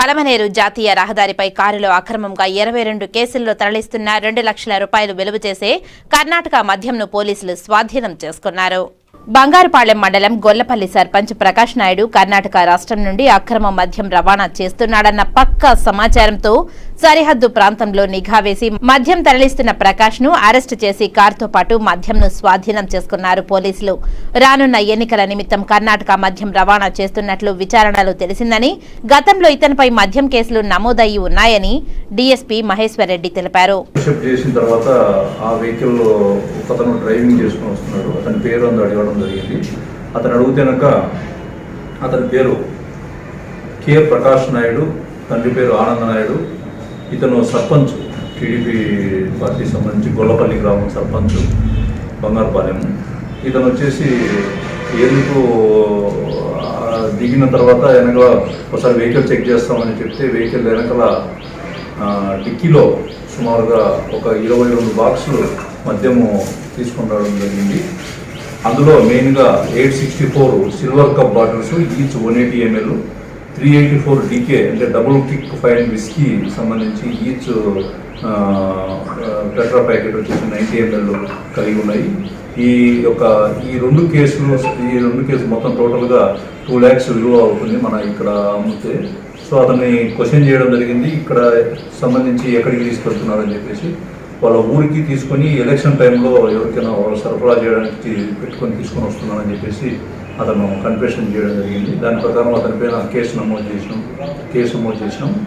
పలమనేరు జాతీయ రహదారిపై కారులో అక్రమంగా ఇరవై రెండు కేసుల్లో తరలిస్తున్న రెండు లక్షల రూపాయలు విలువ చేసే కర్ణాటక మద్యంను పోలీసులు స్వాధీనం చేసుకున్నారు. బంగారుపాళెం మండలం గొల్లపల్లి సర్పంచ్ ప్రకాష్ నాయుడు కర్ణాటక రాష్ట్రం నుండి అక్రమ మద్యం రవాణా చేస్తున్నాడన్న పక్కా సమాచారంతో సరిహద్దు ప్రాంతంలో నిఘా వేసి మద్యం తరలిస్తున్న ప్రకాష్ను అరెస్టు చేసి కారుతో పాటు మద్యంను స్వాధీనం చేసుకున్నారు పోలీసులు. రానున్న ఎన్నికల నిమిత్తం కర్ణాటక మద్యం రవాణా చేస్తున్నట్లు విచారణలో తెలిసిందని గతంలో ఇతనిపై మద్యం కేసులు నమోదయ్యి ఉన్నాయని డీఎస్పీ మహేశ్వరరెడ్డి తెలిపారు. చేసిన తర్వాత ఆ వెహికల్ డ్రైవింగ్ చేసుకుని వస్తున్నాడు. అతని పేరు అడగడం జరిగింది. అతను అడుగుతేనక అతని పేరు కె. ప్రకాష్ నాయుడు తండ్రి పేరు ఆనంద నాయుడు ఇతను సర్పంచ్ టీడీపీ పార్టీ సంబంధించి గొల్లపల్లి గ్రామం సర్పంచ్ బంగారుపాలెం. ఇతను వచ్చేసి ఎందుకు దిగిన తర్వాత వెనక ఒకసారి వెహికల్ చెక్ చేస్తామని చెప్తే వెహికల్ వెనకల డిక్కీలో సుమారుగా ఒక ఇరవై రెండు బాక్సులు మద్యము తీసుకొని రావడం జరిగింది. అందులో మెయిన్గా eight sixty four silver cup bottles each one eighty ML three eighty four decay అంటే డబుల్ కిక్ ఫైన్ విస్కీ సంబంధించి ఈచ్ పెట్రా ప్యాకెట్ వచ్చేసి నైంటీ ఎంఎల్ కలిగి ఉన్నాయి. ఈ యొక్క ఈ రెండు కేసులు ఈ రెండు కేసులు మొత్తం టోటల్గా టూ ల్యాక్స్ విలువ అవుతుంది మన ఇక్కడ అమ్మితే. సో అతన్ని క్వశ్చన్ చేయడం జరిగింది. ఇక్కడ సంబంధించి ఎక్కడికి తీసుకెళ్తున్నారని చెప్పేసి వాళ్ళ ఊరికి తీసుకొని ఎలక్షన్ టైంలో ఎవరికైనా వాళ్ళు సరఫరా చేయడానికి పెట్టుకొని తీసుకొని వస్తున్నారని చెప్పేసి అతను కన్ఫెషన్ చేయడం జరిగింది. దాని ప్రకారం అతని పైన కేసు నమోదు చేసినాం. కేసు నమోదు చేసినాం.